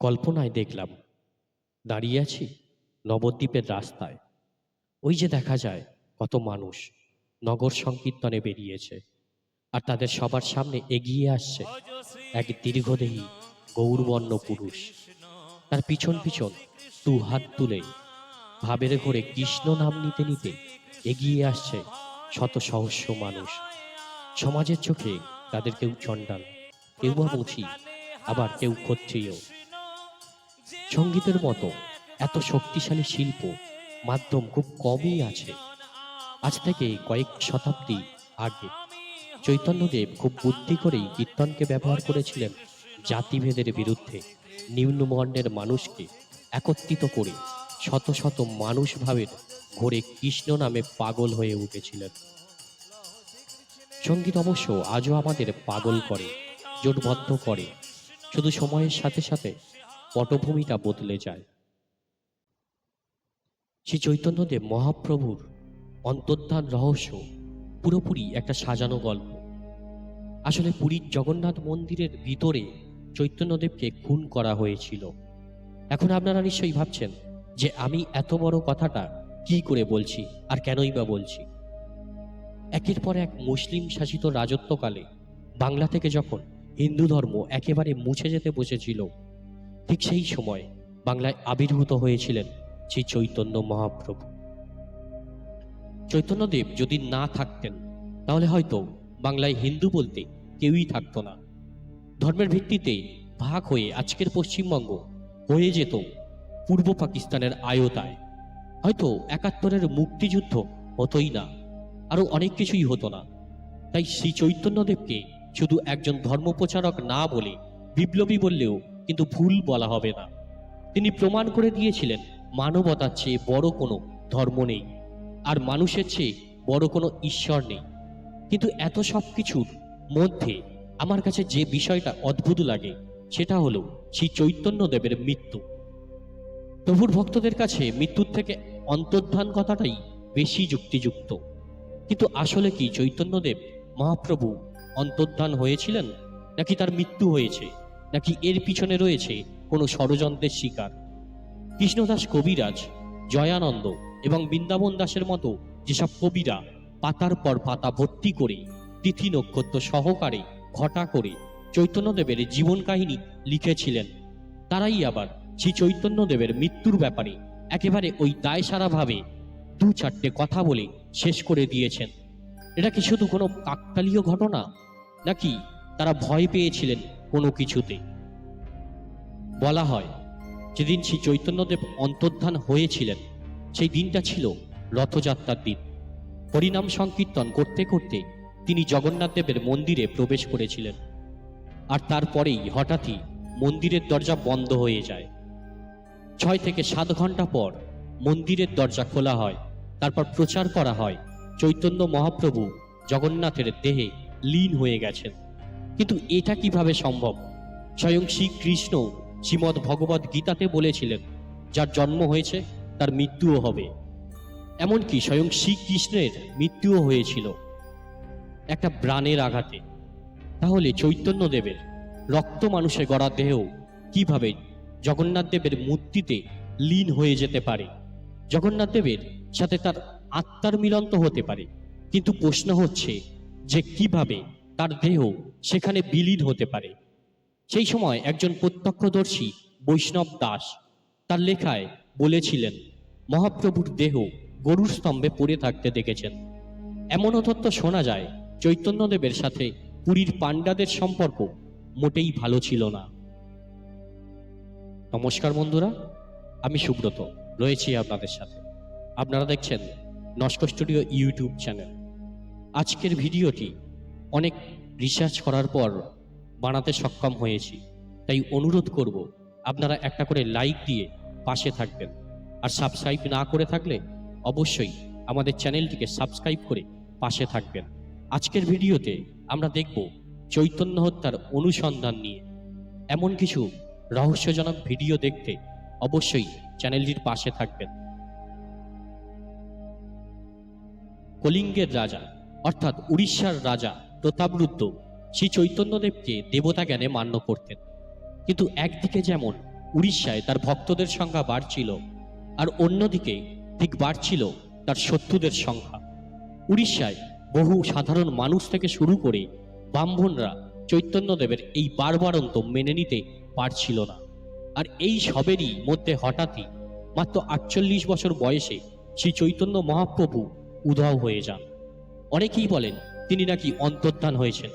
কল্পনায় দেখলাম, দাঁড়িয়ে আছি নবদ্বীপের রাস্তায়। ওই যে দেখা যায়, কত মানুষ নগর সংকীর্তনে বেরিয়েছে আর তাদের সবার সামনে এগিয়ে আসছে এক দীর্ঘদেহী গৌরবর্ণ পুরুষ। তার পিছন পিছন দু হাত তুলে ভাবের ঘরে কৃষ্ণ নাম নিতে নিতে এগিয়ে আসছে শত সহস্র মানুষ। সমাজের চোখে তাদের কেউ চণ্ডাল, কেউ বা আবার কেউ ক্ষত্রিয়। সঙ্গীতের মতো এত শক্তিশালী শিল্প মাধ্যম খুব কমই আছে। আজ থেকে কয়েক শতাব্দী আগে চৈতন্যদেব খুব বুদ্ধি করেই কীর্তনকে ব্যবহার করেছিলেন জাতিভেদের বিরুদ্ধে নিম্নবর্ণের মানুষকে একত্রিত করে শত শত মানুষ ভাবের ঘোরে কৃষ্ণ নামে পাগল হয়ে উঠেছিলেন। সংগীত অবশ্য আজও আমাদের পাগল করে, জোটবদ্ধ করে। শুধু সময়ের সাথে সাথে পটভূমিটা বদলে যায়। শ্রী চৈতন্যদেব মহাপ্রভুর অন্তর্ধান রহস্য পুরোপুরি একটা সাজানো গল্প। আসলে পুরীর জগন্নাথ মন্দিরের ভিতরে চৈতন্যদেবকে খুন করা হয়েছিল। এখন আপনারা নিশ্চয়ই ভাবছেন যে আমি এত বড় কথাটা কি করে বলছি আর কেনই বা বলছি? একের পর এক মুসলিম শাসিত রাজত্বকালে বাংলা থেকে যখন হিন্দু ধর্ম একেবারে মুছে যেতে বসেছিল ঠিক সেই সময় বাংলায় আবির্ভূত হয়েছিলেন শ্রী চৈতন্য মহাপ্রভু। চৈতন্যদেব যদি না থাকতেন, তাহলে হয়তো বাংলায় হিন্দু বলতে কেউই থাকতো না। ধর্মের ভিত্তিতে ভাগ হয়ে আজকের পশ্চিমবঙ্গ হয়ে যেত পূর্ব পাকিস্তানের আয়তায়। হয়তো একাত্তরের মুক্তিযুদ্ধ হতোই না, আরও অনেক কিছুই হতো না। তাই শ্রী চৈতন্যদেবকে শুধু একজন ধর্মপ্রচারক না বলে বিপ্লবী বললেও কিন্তু ভুল বলা হবে না। তিনি প্রমাণ করে দিয়েছিলেন, মানবতার চেয়ে বড় কোনো ধর্ম নেই আর মানুষের চেয়ে বড় কোনো ঈশ্বর নেই। কিন্তু এত সব কিছুর মধ্যে আমার কাছে যে বিষয়টা অদ্ভুত লাগে, সেটা হলো শ্রী চৈতন্যদেবের মৃত্যু। প্রভুর ভক্তদের কাছে মৃত্যুর থেকে অন্তর্ধান কথাটাই বেশি যুক্তিযুক্ত। কিন্তু আসলে কি চৈতন্যদেব মহাপ্রভু অন্তর্ধান হয়েছিলেন, নাকি তার মৃত্যু হয়েছে? নাকি এর পিছনে রয়েছে কোনো ষড়যন্ত্রের শিকার? কৃষ্ণদাস কবিরাজ, জয়ানন্দ এবং বৃন্দাবন দাসের মতো যেসব কবিরা পাতার পর পাতা ভর্তি করে তিথি নক্ষত্র সহকারে ঘটা করে চৈতন্যদেবের জীবন কাহিনী লিখেছিলেন, তারাই আবার শ্রী চৈতন্যদেবের মৃত্যুর ব্যাপারে একেবারে ওই দায়সারাভাবে দু চারটে কথা বলে শেষ করে দিয়েছেন। এটা কি শুধু কোনো কাকতালীয় ঘটনা? নাকি তারা ভয় পেয়েছিলেন কোনো কিছুতে। বলা হয়, যেদিন শ্রী চৈতন্যদেব অন্তর্ধান হয়েছিলেন, সেই দিনটা ছিল রথযাত্রার দিন। হরিনাম সংকীর্তন করতে করতে তিনি জগন্নাথ দেবের মন্দিরে প্রবেশ করেছিলেন। আর তারপরেই হঠাৎই মন্দিরের দরজা বন্ধ হয়ে যায়। ছয় থেকে সাত ঘণ্টা পর মন্দিরের দরজা খোলা হয়। তারপর প্রচার করা হয়, চৈতন্য মহাপ্রভু জগন্নাথের দেহে লীন হয়ে গেছেন। কিন্তু এটা কীভাবে সম্ভব? স্বয়ং শ্রীকৃষ্ণ শ্রীমৎ ভগবত গীতাতে বলেছিলেন, যার জন্ম হয়েছে, তার মৃত্যুও হবে। এমনকি স্বয়ং শ্রীকৃষ্ণের মৃত্যুও হয়েছিল একটা ব্রাণের আঘাতে। তাহলে চৈতন্য দেবের রক্ত মানুষে গড়া দেহ কীভাবে জগন্নাথ দেবের মূর্তিতে লীন হয়ে যেতে পারে? জগন্নাথ দেবের সাথে তার আত্মার মিলন তো হতে পারে, কিন্তু প্রশ্ন হচ্ছে যে কীভাবে তার দেহ সেখানে বিলীন হতে পারে। সেই সময় একজন প্রত্যক্ষদর্শী বৈষ্ণব দাস তার লেখায় বলেছিলেন, মহাপ্রভুর দেহ গরুর স্তম্ভে পড়ে থাকতে দেখেছেন। এমনও তথ্য শোনা যায়, চৈতন্যদেবের সাথে পুরীর পাণ্ডাদের সম্পর্ক মোটেই ভালো ছিল না। নমস্কার বন্ধুরা, আমি সুব্রত, রয়েছি আপনাদের সাথে। আপনারা দেখছেন নস্কর স্টুডিও ইউটিউব চ্যানেল। আজকের ভিডিওটি অনেক রিসার্চ করার পর বানাতে সক্ষম হয়েছি। তাই অনুরোধ করব, আপনারা একটা করে লাইক দিয়ে পাশে থাকবেন। আর সাবস্ক্রাইব না করে থাকলে অবশ্যই আমাদের চ্যানেলটিকে সাবস্ক্রাইব করে পাশে থাকবেন। আজকের ভিডিওতে আমরা দেখব চৈতন্য হত্যার অনুসন্ধান নিয়ে। এমন কিছু রহস্যজনক ভিডিও দেখতে অবশ্যই চ্যানেলটির পাশে থাকবেন। কলিঙ্গের রাজা, অর্থাৎ উড়িষ্যার রাজা প্রতাপরুদ্র শ্রী চৈতন্যদেবকে দেবতা জ্ঞানে মান্য করতেন। কিন্তু একদিকে যেমন উড়িষ্যায় তার ভক্তদের সংখ্যা বাড়ছিল, আর অন্যদিকে ঠিক বাড়ছিল তার শত্রুদের সংখ্যা। উড়িষ্যায় বহু সাধারণ মানুষ থেকে শুরু করে ব্রাহ্মণরা চৈতন্যদেবের এই বারবারন্ত মেনে নিতে পারছিল না। আর এই সবেরই মধ্যে হঠাৎই মাত্র আটচল্লিশ বছর বয়সে শ্রী চৈতন্য মহাপ্রভু উধাও হয়ে যান। অনেকেই বলেন তিনি নাকি অন্তর্ধান হয়েছেন।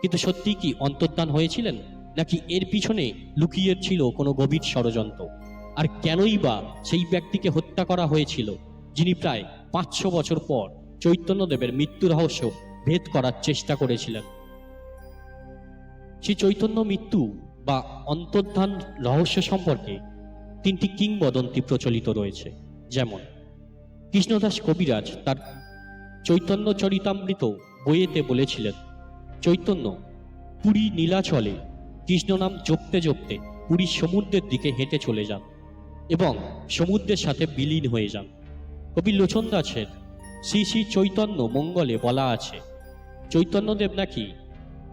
কিন্তু সত্যি কি অন্তর্ধান হয়েছিলেন, নাকি এর পিছনে লুকিয়ে ছিল কোনো গভীর ষড়যন্ত্র? আর কেনই বা সেই ব্যক্তিকে হত্যা করা হয়েছিল, যিনি প্রায় পাঁচশো বছর পর চৈতন্যদেবের মৃত্যু রহস্য ভেদ করার চেষ্টা করেছিলেন। শ্রী চৈতন্য মৃত্যু বা অন্তর্ধান রহস্য সম্পর্কে তিনটি কিংবদন্তি প্রচলিত রয়েছে, যেমন কৃষ্ণদাস কবিরাজ তার চৈতন্য চরিতামৃত বইয়েতে বলেছিলেন, চৈতন্য, পুরী নীলাচলে কৃষ্ণ নাম জপতে জপতে পুরী সমুদ্রের দিকে হেঁটে চলে যান এবং সমুদ্রের সাথে বিলীন হয়ে যান। কবি লোচন দাসের শ্রী শ্রী চৈতন্য মঙ্গলে বলা আছে, চৈতন্যদেব নাকি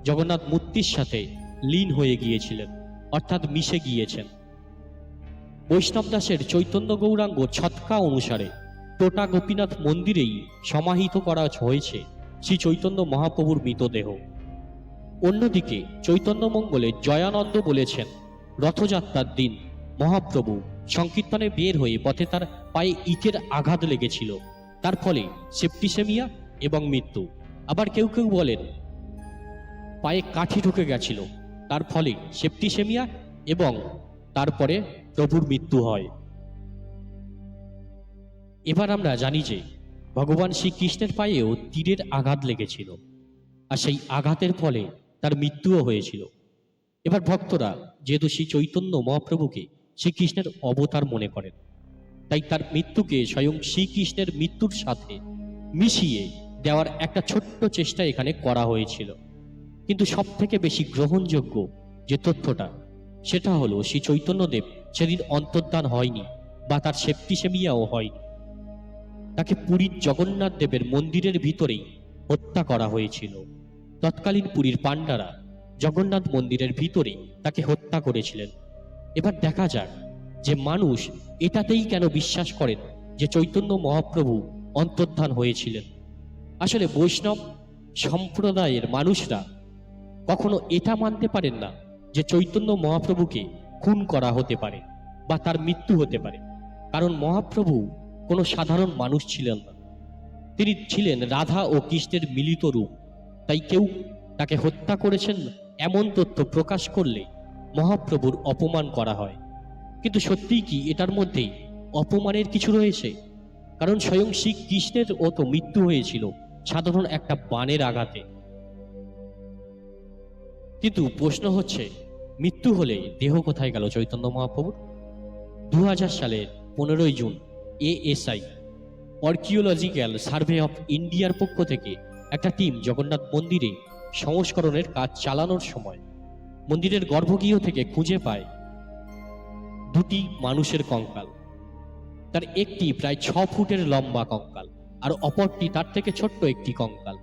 জগন্নাথ মূর্তির সাথে লীন হয়ে গিয়েছিলেন, অর্থাৎ মিশে গিয়েছেন। বৈষ্ণব দাসের চৈতন্য গৌরাঙ্গ ছটকা অনুসারে, টোটা গোপীনাথ মন্দিরেই সমাহিত করা হয়েছে। শ্রী চৈতন্য মহাপ্রভুর মৃতদেহ। অন্যদিকে চৈতন্য মঙ্গলে জয়ানন্দ বলেছেন, রথযাত্রার দিন মহাপ্রভু সংকীর্তনে বের হয়ে পথে তার পায়ে ইটের আঘাত লেগেছিল। তার ফলে সেপ্টিসেমিয়া এবং মৃত্যু। আবার কেউ কেউ বলেন, পায়ে কাঠি ঢুকে গেছিল। তার ফলে সেপ্টিসেমিয়া এবং তারপরে প্রভুর মৃত্যু হয়। এবার আমরা জানি যে ভগবান শ্রীকৃষ্ণের পায়েও তীরের আঘাত লেগেছিল, আর সেই আঘাতের ফলে তার মৃত্যুও হয়েছিল। এবার ভক্তরা, যেহেতু শ্রী চৈতন্য মহাপ্রভুকে শ্রীকৃষ্ণের অবতার মনে করেন, তাই তার মৃত্যুকে স্বয়ং শ্রীকৃষ্ণের মৃত্যুর সাথে মিশিয়ে দেওয়ার একটা ছোট্ট চেষ্টা এখানে করা হয়েছিল। কিন্তু সব থেকে বেশি গ্রহণযোগ্য যে তথ্যটা, সেটা হলো শ্রী চৈতন্যদেব সেদিন অন্তর্ধান হয়নি বা তার সেপ্টিসেমিয়াও হয়নি। তাকে পুরীর জগন্নাথ দেবের মন্দিরের ভিতরেই হত্যা করা হয়েছিল। তৎকালীন পুরীর পাণ্ডারা জগন্নাথ মন্দিরের ভিতরে তাকে হত্যা করেছিলেন। এবার দেখা যাক যে মানুষ এটাতেই কেন বিশ্বাস করেন যে চৈতন্য মহাপ্রভু অন্তর্ধান হয়েছিলেন। আসলে বৈষ্ণব সম্প্রদায়ের মানুষরা কখনো এটা মানতে পারেন না যে চৈতন্য মহাপ্রভুকে খুন করা হতে পারে বা তার মৃত্যু হতে পারে। কারণ মহাপ্রভু কোনো সাধারণ মানুষ ছিলেন না। তিনি ছিলেন রাধা ও কৃষ্ণের মিলিত রূপ। তাই কেউ তাকে হত্যা করেছেন এমন তথ্য প্রকাশ করলে মহাপ্রভুর অপমান করা হয়। কিন্তু সত্যিই কি এটার মধ্যে অপমানের কিছু রয়েছে? কারণ স্বয়ং শ্রী কৃষ্ণের ও তো মৃত্যু হয়েছিল সাধারণ একটা বানের আঘাতে। কিন্তু প্রশ্ন হচ্ছে, মৃত্যু হলে দেহ কোথায় গেল চৈতন্য মহাপ্রভুর? দু হাজার সালের পনেরোই June ASI archaeological survey of ইন্ডিয়ার পক্ষ থেকে একটা টিম জগন্নাথ মন্দিরে সংস্করণের কাজ চালানোর সময় মন্দিরের গর্ভগৃহ থেকে খুঁজে পায় দুটি মানুষের কঙ্কাল। তার একটি প্রায় ছ ফুটের লম্বা কঙ্কাল আর অপরটি তার থেকে ছোট্ট একটি কঙ্কাল।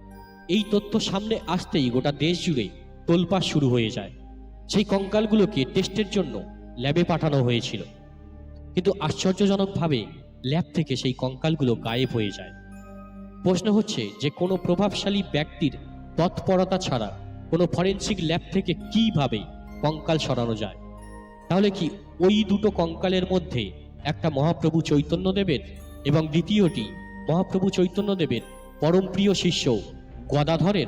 এই তথ্য সামনে আসতেই গোটা দেশ জুড়ে তোলপাড় শুরু হয়ে যায়। সেই কঙ্কালগুলোকে টেস্টের জন্য ল্যাবে পাঠানো হয়েছিল। কিন্তু আশ্চর্যজনকভাবে ল্যাব থেকে সেই কঙ্কালগুলো গায়েব হয়ে যায়। প্রশ্ন হচ্ছে যে কোনো প্রভাবশালী ব্যক্তির তৎপরতা ছাড়া কোনো ফরেন্সিক ল্যাব থেকে কীভাবে কঙ্কাল সরানো যায়? তাহলে কি ওই দুটো কঙ্কালের মধ্যে একটা মহাপ্রভু চৈতন্যদেবের এবং দ্বিতীয়টি মহাপ্রভু চৈতন্যদেবের পরম প্রিয় শিষ্য গদাধরের?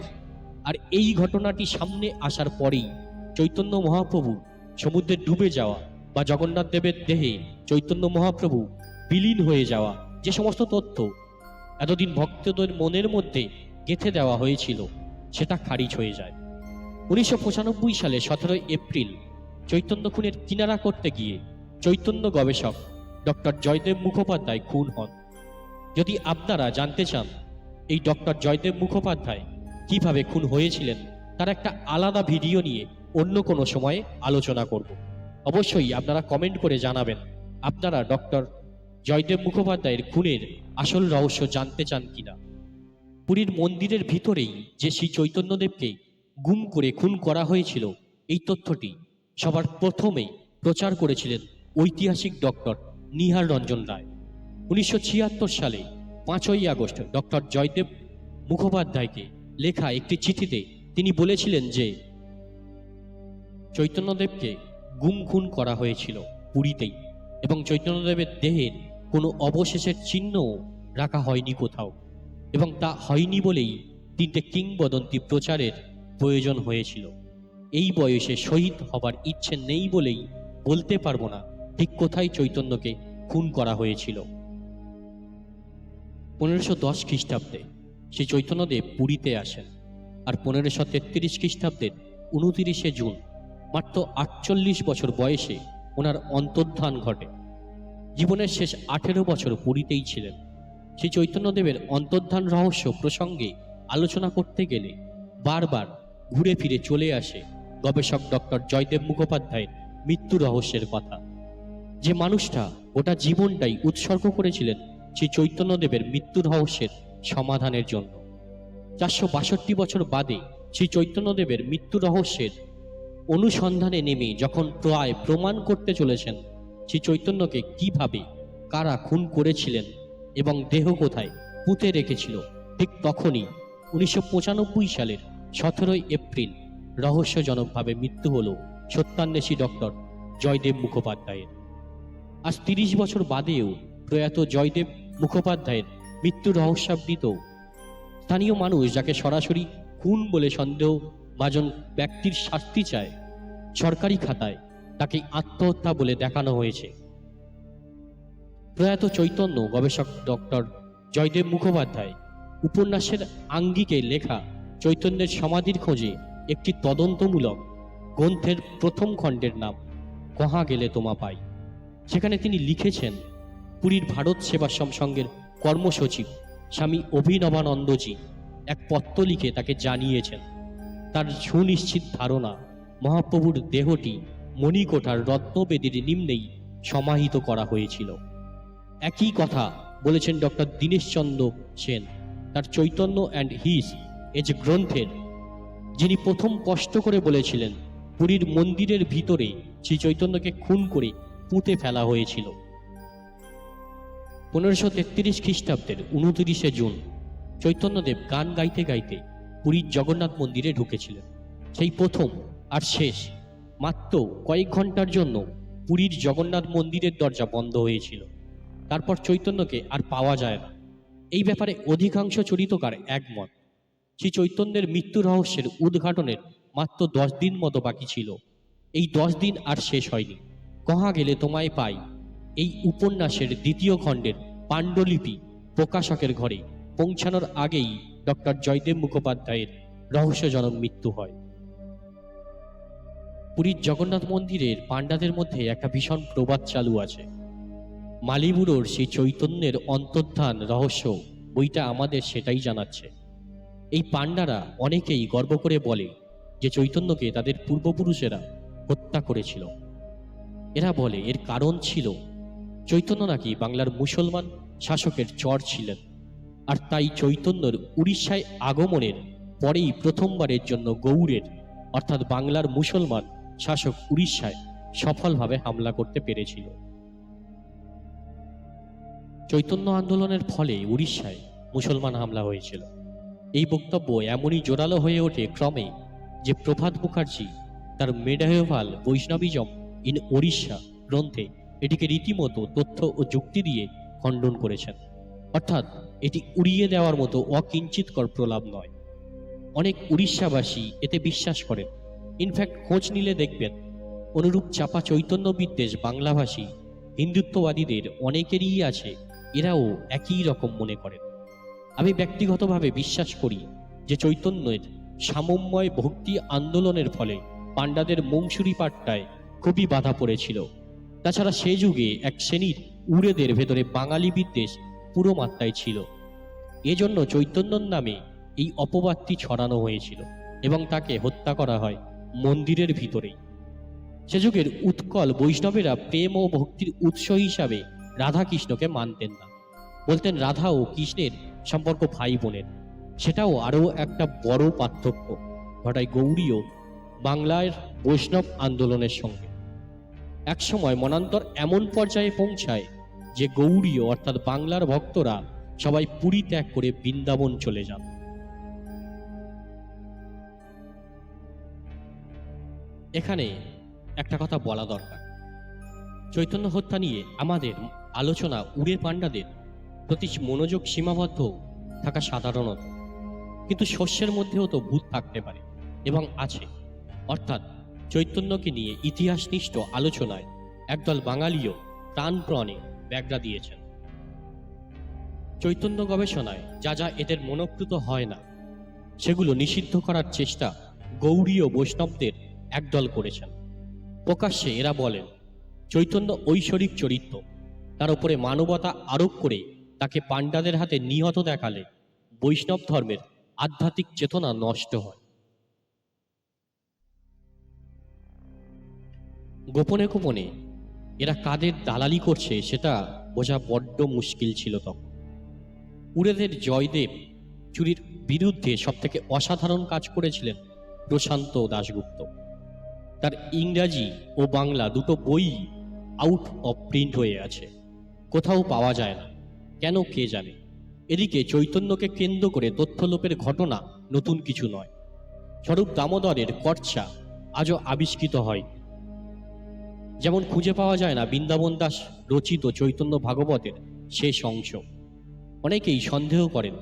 আর এই ঘটনাটি সামনে আসার পরেই চৈতন্য মহাপ্রভু সমুদ্রে ডুবে যাওয়া বা জগন্নাথ দেবের দেহে চৈতন্য মহাপ্রভু বিলীন হয়ে যাওয়া যে সমস্ত তথ্য এতদিন ভক্তদের মনের মধ্যে গেঁথে দেওয়া হয়েছিল, সেটা খারিজ হয়ে যায়। উনিশশো পঁচানব্বই সালে সতেরোই এপ্রিল চৈতন্য খুনের কিনারা করতে গিয়ে চৈতন্য গবেষক ডক্টর জয়দেব মুখোপাধ্যায় খুন হন। যদি আপনারা জানতে চান এই ডক্টর জয়দেব মুখোপাধ্যায় কীভাবে খুন হয়েছিলেন, তার একটা আলাদা ভিডিও নিয়ে অন্য কোনো সময়ে আলোচনা করব। অবশ্যই আপনারা কমেন্ট করে জানাবেন। আপনারা ডক্টর জয়দেব মুখোপাধ্যায়ের খুনের আসল রহস্য জানতে চান কিনা? পুরীর মন্দিরের ভিতরেই যে শ্রী চৈতন্যদেবকে গুম করে খুন করা হয়েছিল, এই তথ্যটি সবার প্রথমেই প্রচার করেছিলেন ঐতিহাসিক ডক্টর নিহার রঞ্জন রায়। উনিশশো ছিয়াত্তর সালে পাঁচই আগস্ট ডক্টর জয়দেব মুখোপাধ্যায়কে লেখা একটি চিঠিতে তিনি বলেছিলেন যে, চৈতন্যদেবকে গুম খুন করা হয়েছিল পুরীতেই এবং চৈতন্যদেবের দেহের কোনো অবশেষের চিহ্নও রাখা হয়নি কোথাও, এবং তা হয়নি বলেই তিনটে কিংবদন্তি প্রচারের প্রয়োজন হয়েছিল। এই বয়সে শহীদ হবার ইচ্ছে নেই বলেই বলতে পারব না ঠিক কোথায় চৈতন্যকে খুন করা হয়েছিল। পনেরোশো দশ খ্রিস্টাব্দে শ্রী চৈতন্যদেব পুরীতে আসেন আর পনেরোশো তেত্রিশ খ্রিস্টাব্দের উনতিরিশে জুন, মাত্র আটচল্লিশ বছর বয়সে ওনার অন্তর্ধান ঘটে। জীবনের শেষ আঠেরো বছর পুরীতেই ছিলেন। শ্রী চৈতন্যদেবের অন্তর্ধান রহস্য প্রসঙ্গে আলোচনা করতে গেলে বারবার ঘুরে ফিরে চলে আসে গবেষক ডক্টর জয়দেব মুখোপাধ্যায়ের মৃত্যু রহস্যের কথা। যে মানুষটা গোটা জীবনটাই উৎসর্গ করেছিলেন শ্রী চৈতন্যদেবের মৃত্যু রহস্যের সমাধানের জন্য। চারশো বাষট্টি বছর বাদে শ্রী চৈতন্যদেবের মৃত্যু রহস্যের অনুসন্ধানে নেমে যখন প্রায় প্রমাণ করতে চলেছেন শ্রী চৈতন্যকে কীভাবে, কারা খুন করেছিলেন এবং দেহ কোথায়, পুঁতে রেখেছিল, ঠিক তখনই উনিশশো পঁচানব্বই সালের সতেরোই এপ্রিল রহস্যজনকভাবে মৃত্যু হল সত্যান্বেষী ডক্টর জয়দেব মুখোপাধ্যায়ের। আজ তিরিশ বছর বাদেও প্রয়াত জয়দেব মুখোপাধ্যায়ের মৃত্যু রহস্যাবৃত। স্থানীয় মানুষ যাকে সরাসরি খুন বলে সন্দেহ ভাজন ব্যক্তির শাস্তি চায়, সরকারি খাতায় তাকে আত্মহত্যা বলে দেখানো হয়েছে। প্রয়াত চৈতন্য গবেষক ডক্টর জয়দেব মুখোপাধ্যায় উপন্যাসের আঙ্গিকে লেখা চৈতন্যের সমাধির খোঁজে একটি তদন্তমূলক গ্রন্থের প্রথম খণ্ডের নাম, কহা গেলে তোমা পাই? সেখানে তিনি লিখেছেন, পুরীর ভারত সেবাশ্রম সংঘের কর্মসচিব স্বামী অভিনবানন্দজি এক পত্র লিখে তাকে জানিয়েছেন। তার সুনিশ্চিত ধারণা মহাপ্রভুর দেহটি মণিকোঠার রত্নবেদীর নিম্নেই সমাহিত করা হয়েছিল। একই কথা বলেছেন ডক্টর দীনেশচন্দ্র সেন, তার চৈতন্য অ্যান্ড হিস এজ গ্রন্থের, যিনি প্রথম কষ্ট করে বলেছিলেন, পুরীর মন্দিরের ভিতরে শ্রী চৈতন্যকে খুন করে পুঁতে ফেলা হয়েছিল। পনেরোশো তেত্রিশ খ্রিস্টাব্দের উনতিরিশে জুন চৈতন্যদেব গান গাইতে গাইতে পুরীর জগন্নাথ মন্দিরে ঢুকেছিলেন। সেই প্রথম আর শেষ মাত্র কয়েক ঘণ্টার জন্য পুরীর জগন্নাথ মন্দিরের দরজা বন্ধ হয়েছিল। তারপর চৈতন্যকে আর পাওয়া যায় না। এই ব্যাপারে অধিকাংশ চরিতকার একমত। শ্রী চৈতন্যের মৃত্যু রহস্যের উদ্ঘাটনের মাত্র দশ দিন মতো বাকি ছিল। এই দশ দিন আর শেষ হয়নি। কহা গেলে তোমায় পাই? এই উপন্যাসের দ্বিতীয় খণ্ডের পাণ্ডুলিপি প্রকাশকের ঘরে পৌঁছানোর আগেই ডক্টর জয়দেব মুখোপাধ্যায়ের রহস্যজনক মৃত্যু হয়। পুরীর জগন্নাথ মন্দিরের পাণ্ডাদের মধ্যে একটা ভীষণ প্রবাদ চালু আছে। মালিবুড়োর সেই চৈতন্যের অন্তর্ধান রহস্য, বইটা আমাদের সেটাই জানাচ্ছে। এই পাণ্ডারা অনেকেই গর্ব করে বলে যে চৈতন্যকে তাদের পূর্বপুরুষেরা হত্যা করেছিল। এরা বলে এর কারণ ছিল, চৈতন্য নাকি বাংলার মুসলমান শাসকের চর ছিলেন। আর তাই চৈতন্যর উড়িষ্যায় আগমনের পরেই প্রথমবারের জন্য গৌড়ের, অর্থাৎ বাংলার মুসলমান শাসক উড়িষ্যায় সফলভাবে হামলা করতে পেরেছিল। চৈতন্য আন্দোলনের ফলে উড়িষ্যায় মুসলমান হামলা হয়েছিল। এই বক্তব্য এমনই জোরালো হয়ে ওঠে ক্রমে যে প্রভাত মুখার্জি তার মেডাহেভাল বৈষ্ণবিজম ইন ওড়িশা গ্রন্থে এটিকে রীতিমতো তথ্য ও যুক্তি দিয়ে খণ্ডন করেছেন। অর্থাৎ এটি উড়িয়ে দেওয়ার মতো অকিঞ্চিতকর প্রলাপ নয়। অনেক উড়িষ্যাবাসী এতে বিশ্বাস করেন। ইনফ্যাক্ট খোঁজ নিলে দেখবেন, অনুরূপ চাপা চৈতন্য বিদ্বেষ বাংলাভাষী, হিন্দুত্ববাদীদের অনেকেরই আছে, এরাও একই রকম মনে করেন। আমি ব্যক্তিগতভাবে বিশ্বাস করি যে চৈতন্যের সামম্যয় ভক্তি আন্দোলনের ফলে পাণ্ডাদের মংসুরি পাট্টায় খুবই বাধা পড়েছিল। তাছাড়া সে যুগে এক শ্রেণির উড়েদের ভেতরে বাঙালি বিদ্বেষ পুরো মাত্রায় ছিল। এজন্য চৈতন্যর নামে এই অপবাদটি ছড়ানো হয়েছিল এবং তাকে হত্যা করা হয়। মন্দিরের ভিতরেই। সে যুগের উৎকল বৈষ্ণবেরা প্রেম ও ভক্তির উৎস হিসাবে রাধা কৃষ্ণকে মানতেন না। বলতেন রাধা ও কৃষ্ণের সম্পর্ক ভাই বোনের। সেটাও আরও একটা বড় পার্থক্য, ঘটায় গৌড়ীয় বাংলার বৈষ্ণব আন্দোলনের সঙ্গে। একসময় মনান্তর এমন পর্যায়ে পৌঁছায় যে গৌড়ীয় অর্থাৎ বাংলার ভক্তরা সবাই পুরী ত্যাগ করে বৃন্দাবন চলে যান। এখানে একটা কথা বলা দরকার। চৈতন্য হত্যা নিয়ে আমাদের আলোচনা উড়ে পাণ্ডাদের প্রতি মনোযোগ সীমাবদ্ধ থাকা সাধারণত। কিন্তু শস্যের মধ্যেও তো ভূত থাকতে পারে এবং আছে। অর্থাৎ চৈতন্যকে নিয়ে ইতিহাসনিষ্ঠ আলোচনায় একদল বাঙালিও প্রাণপ্রণে ব্যাগরা দিয়েছেন। চৈতন্য গবেষণায় যা যা এদের মনোকৃত হয় না, সেগুলো নিষিদ্ধ করার চেষ্টা গৌড়ী ও বৈষ্ণবদের একদল করেছেন। প্রকাশ্যে এরা বলেন, চৈতন্য ঐশ্বরিক চরিত্র। তার উপরে মানবতা আরোপ করে তাকে পাণ্ডাদের হাতে নিহত দেখালে বৈষ্ণব ধর্মের আধ্যাত্মিক চেতনা নষ্ট হয়। গোপনে গোপনে এরা কাদের দালালি করছে সেটা বোঝা বড্ড মুশকিল ছিল তখন। উড়েদের জয়দেব চুরির বিরুদ্ধে সবথেকে অসাধারণ কাজ করেছিলেন প্রশান্ত দাশগুপ্ত। তার ইংরাজি ও বাংলা দুটো বই আউট অফ প্রিন্ট হয়ে আছে। কোথাও পাওয়া যায় না। কেন কে জানে? এদিকে চৈতন্যকে কেন্দ্র করে তথ্যলোপের ঘটনা নতুন কিছু নয়। স্বরূপ দামোদরের কর্চা আজও আবিষ্কৃত হয়। যেমন খুঁজে পাওয়া যায় না বৃন্দাবন দাস রচিত চৈতন্য ভাগবতের শেষ অংশ। অনেকেই সন্দেহ করেন,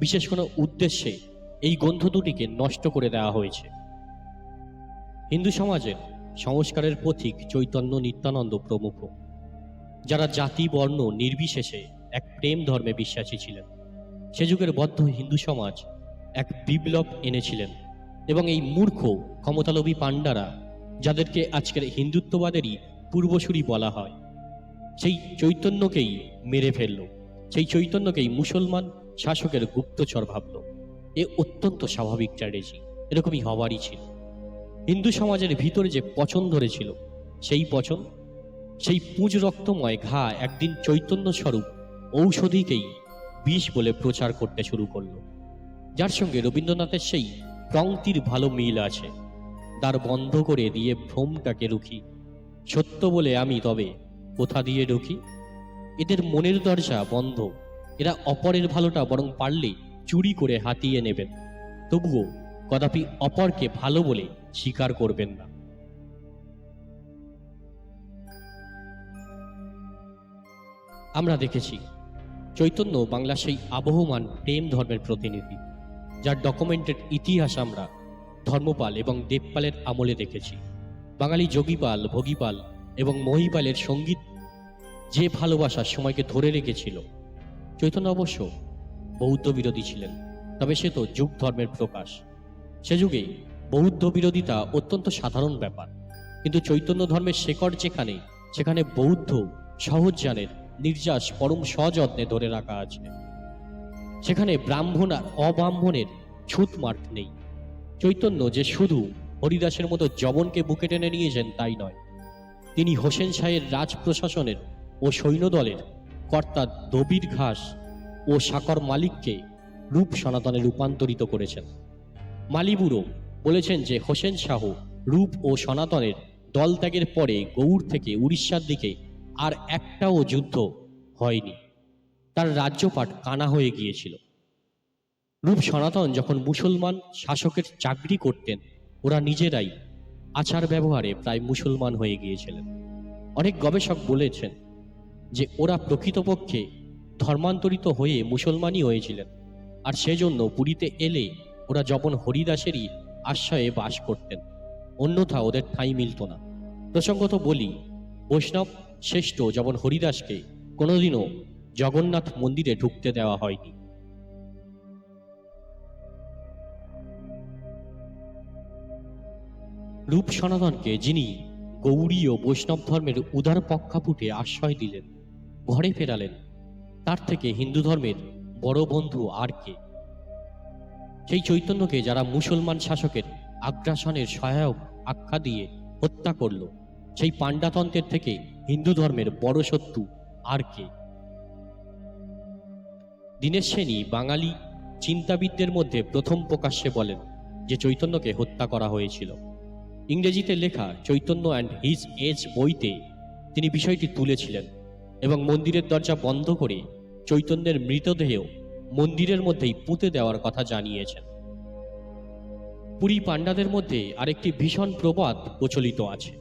বিশেষ কোনো উদ্দেশ্যে এই গ্রন্থ দুটিকে নষ্ট করে দেওয়া হয়েছে। হিন্দু সমাজের সংস্কারের পথিক চৈতন্য নিত্যানন্দ প্রমুখ, যারা জাতি, বর্ণ নির্বিশেষে এক প্রেম ধর্মে বিশ্বাসী ছিলেন। সে যুগের বদ্ধ হিন্দু সমাজ এক বিপ্লব এনেছিলেন এবং এই মূর্খ, ক্ষমতালোভী পাণ্ডারা যাদেরকে আজকের হিন্দুত্ববাদেরই পূর্বসূরি বলা হয়, সেই চৈতন্যকেই মেরে ফেলল, সেই চৈতন্যকেই মুসলমান শাসকের গুপ্তচর ভাবল। এ অত্যন্ত স্বাভাবিক স্ট্র্যাটেজি এরকমই হওয়ারই ছিল। হিন্দু সমাজের ভিতরে যে পচন ধরেছিল, সেই পচন, সেই পুঁজ রক্তময় ঘা একদিন চৈতন্য স্বরূপ ঔষধিকেই বিষ বলে প্রচার করতে শুরু করল। যার সঙ্গে রবীন্দ্রনাথের সেই প্রংক্তির ভালো মিল আছে। দ্বার বন্ধ করে দিয়ে ভ্রমটাকে রুখি। সত্য বলে আমি তবে কোথা দিয়ে ঢুকি? এদের মনের দরজা বন্ধ। এরা অপরের ভালোটা বরং পারলে চুরি করে হাতিয়ে নেবেন। তবুও কদাপি অপরকে ভালো বলে স্বীকার করবেন না। আমরা দেখেছি, চৈতন্য বাংলা সেই আবহমান প্রেম ধর্মের প্রতিনিধি, যার ডকুমেন্টেড ইতিহাস আমরা ধর্মপাল এবং দেবপালের আমলে দেখেছি। বাঙালি যোগীপাল, ভোগীপাল এবং মহিপালের সংগীত যে ভালোবাসার সময়কে ধরে রেখেছিল, চৈতন্য অবশ্য বৌদ্ধ বিরোধী ছিলেন, তবে সে তো যুগ ধর্মের প্রকাশ। সে যুগে বৌদ্ধ বিরোধিতা অত্যন্ত সাধারণ ব্যাপার। কিন্তু চৈতন্য ধর্মের শেকড় যেখানে, সেখানে বৌদ্ধ সহজ জ্ঞানের নির্যাস পরম সযত্নে ধরে রাখা আছে। সেখানে ব্রাহ্মণ আর অব্রাহ্মণের ছুত মার্ক নেই। চৈতন্য যে শুধু হরিদাসের মতো জবনকে বুকে টেনে নিয়েছেন তাই নয়। তিনি হোসেন শাহের রাজ প্রশাসনের ও সৈন্যদলের কর্তা দবির ঘাস ও সাকর মালিককে রূপ সনাতনে রূপান্তরিত করেছেন। মালিবুড়ো বলেছেন যে হোসেন শাহ রূপ ও সনাতনের দল ত্যাগের পরে গৌড় থেকে উড়িষ্যার দিকে আর একটাও যুদ্ধ হয়নি। তার রাজ্যপাট কানা হয়ে গিয়েছিল। রূপ সনাতন যখন মুসলমান শাসকের চাকরি করতেন, ওরা নিজেরাই আচার ব্যবহারে প্রায় মুসলমান হয়ে গিয়েছিলেন। অনেক গবেষক বলেছেন যে ওরা প্রকৃতপক্ষে ধর্মান্তরিত হয়ে মুসলমানই হয়েছিলেন। আর সেজন্য পুরীতে এলে ওরা যখন হরিদাসেরই আশ্রয়ে বাস করতেন। অন্যথা ওদের ঠাঁই মিলত না। প্রসঙ্গত বলি, বৈষ্ণব শ্রেষ্ঠ যখন হরিদাসকে কোনোদিনও জগন্নাথ মন্দিরে ঢুকতে দেওয়া হয়নি। রূপ সনাতনকে যিনি গৌড়ী ও বৈষ্ণব ধর্মের উদার পক্ষাপুটে আশ্রয় দিলেন, ঘরে ফেরালেন, তার থেকে হিন্দু ধর্মের বড় বন্ধু আর কে? সেই চৈতন্যকে যারা মুসলমান শাসকের আগ্রাসনের সহায়ক আখ্যা দিয়ে হত্যা করল, সেই পাণ্ডাতন্ত্রের থেকে হিন্দু ধর্মের বড় শত্রু আর কে? দীনেশ সেনী বাঙালি চিন্তাবিদদের মধ্যে প্রথম প্রকাশ্যে বলেন যে চৈতন্যকে হত্যা করা হয়েছিল। ইংরেজিতে লেখা চৈতন্য অ্যান্ড হিজ এজ বইতে তিনি বিষয়টি তুলেছিলেন এবং মন্দিরের দরজা বন্ধ করে চৈতন্যের মৃতদেহ মন্দিরের মধ্যেই পুঁতে দেওয়ার কথা জানিয়েছেন। পুরী পাণ্ডাদের মধ্যে আরেকটি ভীষণ প্রবাদ প্রচলিত আছে।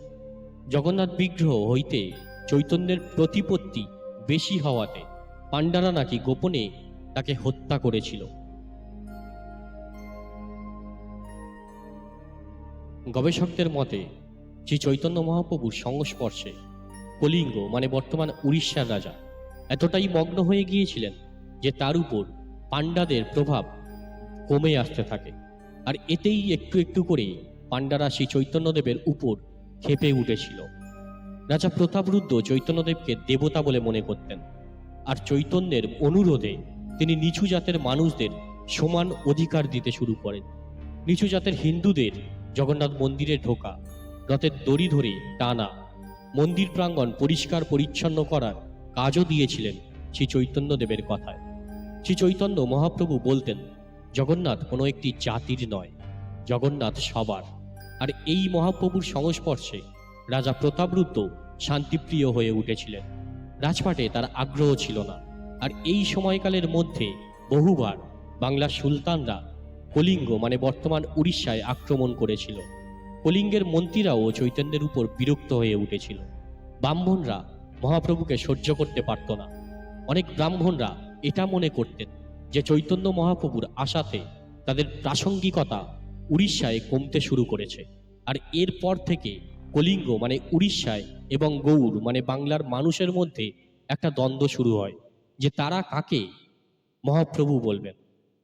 জগন্নাথ বিগ্রহ হইতে চৈতন্যের প্রতিপত্তি বেশি হওয়াতে পাণ্ডারা নাকি গোপনে তাকে হত্যা করেছিল। গবেষকদের মতে, শ্রী চৈতন্য মহাপ্রভুর সংস্পর্শে কলিঙ্গ মানে বর্তমান উড়িষ্যার রাজা, এতটাই মগ্ন হয়ে গিয়েছিলেন যে তার উপর পাণ্ডাদের প্রভাব কমে আসতে থাকে। আর এতেই একটু একটু করে পাণ্ডারা শ্রী চৈতন্যদেবের উপর খেপে উঠেছিল। রাজা প্রতাপরুদ্র চৈতন্যদেবকে দেবতা বলে মনে করতেন। আর চৈতন্যের অনুরোধে তিনি নিচু জাতের মানুষদের সমান অধিকার দিতে শুরু করেন। নিচু জাতের হিন্দুদের জগন্নাথ মন্দিরে ঢোকা, রথের দড়ি ধরে টানা, মন্দির প্রাঙ্গণ পরিষ্কার পরিচ্ছন্ন করার কাজও দিয়েছিলেন শ্রী চৈতন্যদেবের কথায়। শ্রী চৈতন্য মহাপ্রভু বলতেন, জগন্নাথ কোনো একটি জাতির নয়, জগন্নাথ সবার। আর এই মহাপ্রভুর সংস্পর্শে রাজা প্রতাপরুদ্ধ শান্তিপ্রিয় হয়ে উঠেছিলেন। রাজপাটে তার আগ্রহ ছিল না। আর এই সময়কালের মধ্যে বহুবার বাংলার সুলতানরা কলিঙ্গ মানে বর্তমান উড়িষ্যায় আক্রমণ করেছিল। কলিঙ্গের মন্ত্রীরাও চৈতন্যের উপর বিরক্ত হয়ে উঠেছিল। ব্রাহ্মণরা মহাপ্রভুকে সহ্য করতে পারত না। অনেক ব্রাহ্মণরা এটা মনে করতেন যে চৈতন্য মহাপ্রভুর আশাতে তাদের প্রাসঙ্গিকতা উড়িষ্যায় কমতে শুরু করেছে। আর এরপর থেকে কলিঙ্গ মানে উড়িষ্যায় এবং গৌড় মানে বাংলার মানুষের মধ্যে একটা দ্বন্দ্ব শুরু হয় যে তারা কাকে মহাপ্রভু বলবেন?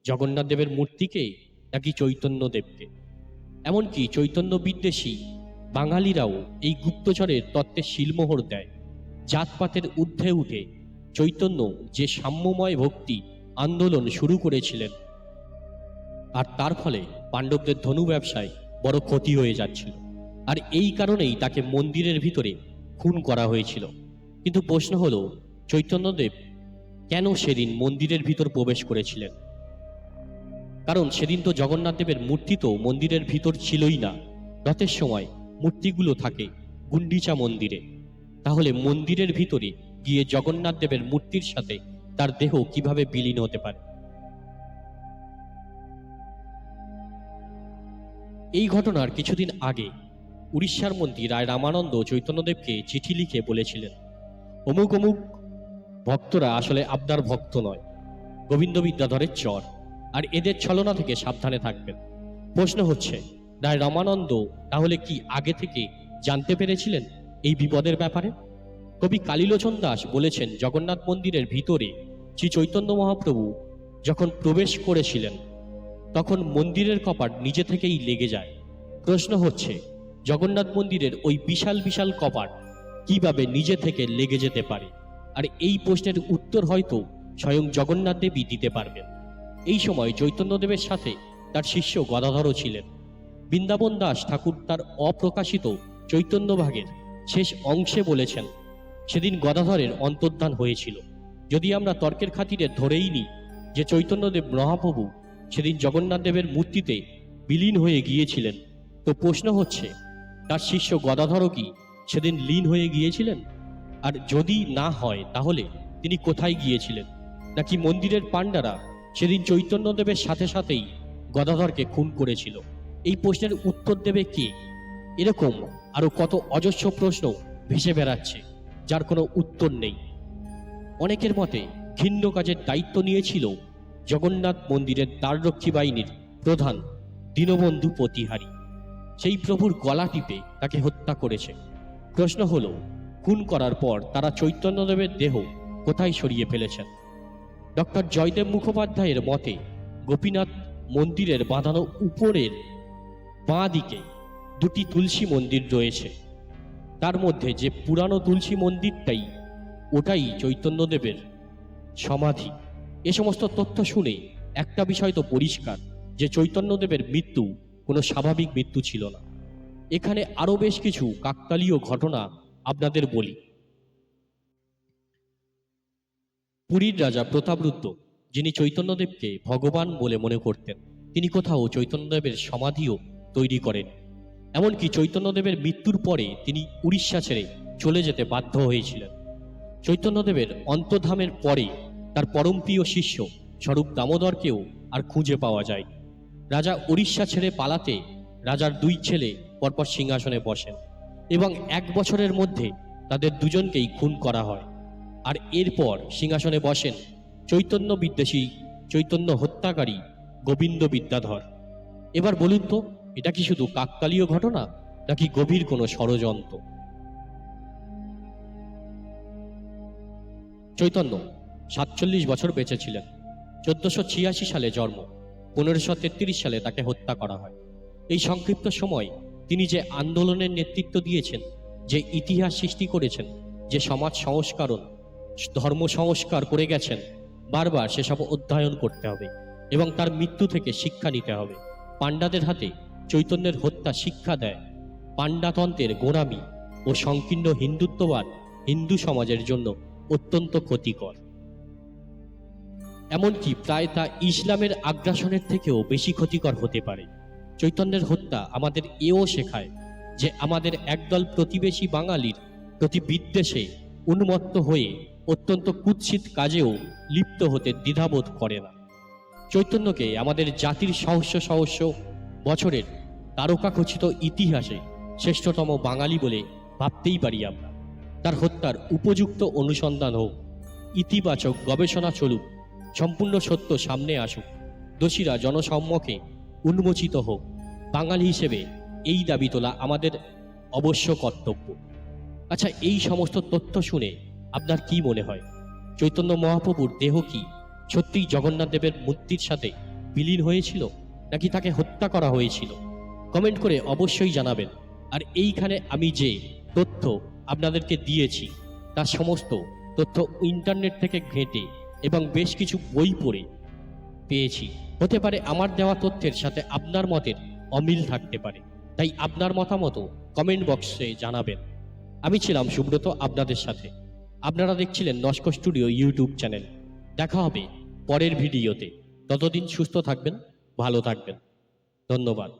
জগন্নাথ দেবের মূর্তিকে নাকি চৈতন্য দেবকে? এমনকি চৈতন্য বিদ্বেষী বাঙালিরাও এই গুপ্তচরের তত্ত্বে শিলমোহর দেয়। জাতপাতের ঊর্ধ্বে উঠে চৈতন্য যে সাম্যময় ভক্তি আন্দোলন শুরু করেছিলেন। আর তার ফলে পাণ্ডবদের ধনু ব্যবসায় বড় ক্ষতি হয়ে যাচ্ছিল। আর এই কারণেই তাকে মন্দিরের ভিতরে খুন করা হয়েছিল। কিন্তু প্রশ্ন হলো, চৈতন্যদেব কেন সেদিন মন্দিরের ভিতর প্রবেশ করেছিলেন? কারণ সেদিন তো জগন্নাথ দেবের মূর্তি তো মন্দিরের ভিতর ছিলই না। রথের সময় মূর্তিগুলো থাকে গুন্ডিচা মন্দিরে। তাহলে মন্দিরের ভিতরে গিয়ে জগন্নাথ দেবের মূর্তির সাথে তার দেহ কীভাবে বিলীন হতে পারে। এই ঘটনার কিছুদিন আগে উড়িষ্যার মন্ত্রী রায় রামানন্দ চৈতন্যদেবকে চিঠি লিখে বলেছিলেন, অমুক অমুক ভক্তরা আসলে আপনার ভক্ত নয়। গোবিন্দ বিদ্যাধরের চর, আর এদের ছলনা থেকে সাবধানে থাকবেন। প্রশ্ন হচ্ছে, রায় রামানন্দ তাহলে কি আগে থেকে জানতে পেরেছিলেন এই বিপদের ব্যাপারে? কবি কালীলোচন দাস বলেছেন, জগন্নাথ মন্দিরের ভিতরে শ্রী চৈতন্য মহাপ্রভু যখন প্রবেশ করেছিলেন, তখন মন্দিরের কপাট নিজে থেকেই লেগে যায়। প্রশ্ন হচ্ছে, জগন্নাথ মন্দিরের ওই বিশাল বিশাল কপাট কীভাবে নিজে থেকে লেগে যেতে পারে? আর এই প্রশ্নের উত্তর হয়তো স্বয়ং জগন্নাথ দেবী দিতে পারবেন। এই সময় চৈতন্যদেবের সাথে তার শিষ্য গদাধরও ছিলেন। বৃন্দাবন দাস ঠাকুর তার অপ্রকাশিত চৈতন্যভাগের শেষ অংশে বলেছেন সেদিন গদাধরের অন্তর্ধান হয়েছিল। যদি আমরা তর্কের খাতিরে ধরেই নিই যে চৈতন্যদেব মহাপ্রভু সেদিন জগন্নাথ দেবের মূর্তিতে বিলীন হয়ে গিয়েছিলেন, তো প্রশ্ন হচ্ছে, তার শিষ্য গদাধরও কি সেদিন লীন হয়ে গিয়েছিলেন? আর যদি না হয়, তাহলে তিনি কোথায় গিয়েছিলেন? নাকি মন্দিরের পাণ্ডারা সেদিন চৈতন্যদেবের সাথে সাথেই গদাধরকে খুন করেছিল? এই প্রশ্নের উত্তর দেবে কে? এরকম আরও কত অজস্র প্রশ্ন ভেসে বেড়াচ্ছে। যার কোনো উত্তর নেই। অনেকের মতে ঘিন্ন কাজের দায়িত্ব নিয়েছিল জগন্নাথ মন্দিরের দ্বাররক্ষী বাহিনীর প্রধান দীনবন্ধু প্রতিহারী। সেই প্রভুর গলা টিপে তাকে হত্যা করেছে। প্রশ্ন হল, খুন করার পর তারা চৈতন্যদেবের দেহ কোথায় সরিয়ে ফেলেছেন? ডক্টর জয়দেব মুখোপাধ্যায়ের মতে, গোপীনাথ মন্দিরের বাঁধানো উপরের বাঁ দিকে দুটি তুলসী মন্দির রয়েছে। তার মধ্যে যে পুরানো তুলসী মন্দিরটাই, ওটাই চৈতন্যদেবের সমাধি। এ সমস্ত তথ্য শুনে একটা বিষয় তো পরিষ্কার, যে চৈতন্যদেবের মৃত্যু কোনো স্বাভাবিক মৃত্যু ছিল না। এখানে আরও বেশ কিছু কাকতালীয় ঘটনা আপনাদের বলি। পুরীর রাজা প্রতাপরুদ্র যিনি চৈতন্যদেবকে ভগবান বলে মনে করতেন, তিনি কোথাও চৈতন্যদেবের সমাধিও তৈরি করেন এমনকি চৈতন্যদেবের মৃত্যুর পরে তিনি উড়িষ্যা ছেড়ে চলে যেতে বাধ্য হয়েছিলেন। চৈতন্যদেবের অন্তধামের পরে তার পরমপ্রিয় শিষ্য স্বরূপ দামোদরকেও আর খুঁজে পাওয়া যায় রাজা উড়িষ্যা ছেড়ে পালাতে রাজার দুই ছেলে পরপর সিংহাসনে বসেন এবং এক বছরের মধ্যে তাদের দুজনকেই খুন করা হয়। আর এরপর সিংহাসনে বসেন চৈতন্য বিদ্বেষী চৈতন্য হত্যাকারী গোবিন্দ বিদ্যাধর। এবার বলুন তো এটা কি শুধু কাকতালীয় ঘটনা, নাকি গভীর কোনো ষড়যন্ত্র? চৈতন্য, সাতচল্লিশ বছর বেঁচে ছিলেন চোদ্দশো ছিয়াশি সালে জন্ম, পনেরোশো তেত্রিশ সালে তাকে হত্যা করা হয়। এই সংক্ষিপ্ত সময় তিনি যে আন্দোলনের নেতৃত্ব দিয়েছেন, যে ইতিহাস সৃষ্টি করেছেন, যে সমাজ সংস্কারণ, ধর্ম সংস্কার করে গেছেন, বারবার সেসব অধ্যয়ন করতে হবে এবং তার মৃত্যু থেকে শিক্ষা নিতে হবে। পাণ্ডাদের হাতে চৈতন্যের হত্যা শিক্ষা দেয়। পাণ্ডাতন্ত্রের গোড়ামি ও সংকীর্ণ হিন্দুত্ববাদ হিন্দু সমাজের জন্য অত্যন্ত ক্ষতিকর। এমনকি প্রায় তা ইসলামের আগ্রাসনের থেকেও বেশি ক্ষতিকর হতে পারে। চৈতন্যের হত্যা আমাদের এও শেখায় যে আমাদের একদল প্রতিবেশী বাঙালির প্রতি বিদ্বেষে উন্মত্ত হয়ে অত্যন্ত কুৎসিত কাজেও লিপ্ত হতে দ্বিধাবোধ করে না। চৈতন্যকে আমাদের জাতির সহস্র সহস্র বছরের তারকাখচিত ইতিহাসে শ্রেষ্ঠতম বাঙালি বলে ভাবতেই পারি আমরা। তার হত্যার উপযুক্ত অনুসন্ধান হোক, ইতিবাচক গবেষণা চলুক, সম্পূর্ণ সত্য সামনে আসুক, দোষীরা জনসম্মুখে উন্মোচিত হোক, বাঙালি হিসেবে এই দাবি তোলা আমাদের অবশ্য কর্তব্য। আচ্ছা এই সমস্ত তথ্য শুনে আপনার কি মনে হয়? চৈতন্য মহাপ্রভুর দেহ কি সত্যিই জগন্নাথ দেবের মূর্তির সাথে বিলীন হয়েছিল, নাকি তাকে হত্যা করা হয়েছিল? কমেন্ট করে অবশ্যই জানাবেন। আর এইখানে আমি যে তথ্য আপনাদেরকে দিয়েছি তার সমস্ত তথ্য ইন্টারনেট থেকে ঘেঁটে এবং বেশ কিছু বই পড়ে পেয়েছি। হতে পারে আমার দেওয়া তথ্যের সাথে আপনার মতের অমিল থাকতে পারে। তাই আপনার মতামত কমেন্ট বক্সে জানাবেন। আমি ছিলাম সুব্রত আপনাদের সাথে। আপনারা দেখছিলেন নস্কর স্টুডিও ইউটিউব চ্যানেল। দেখা হবে পরের ভিডিওতে। ততদিন সুস্থ থাকবেন, ভালো থাকবেন। ধন্যবাদ।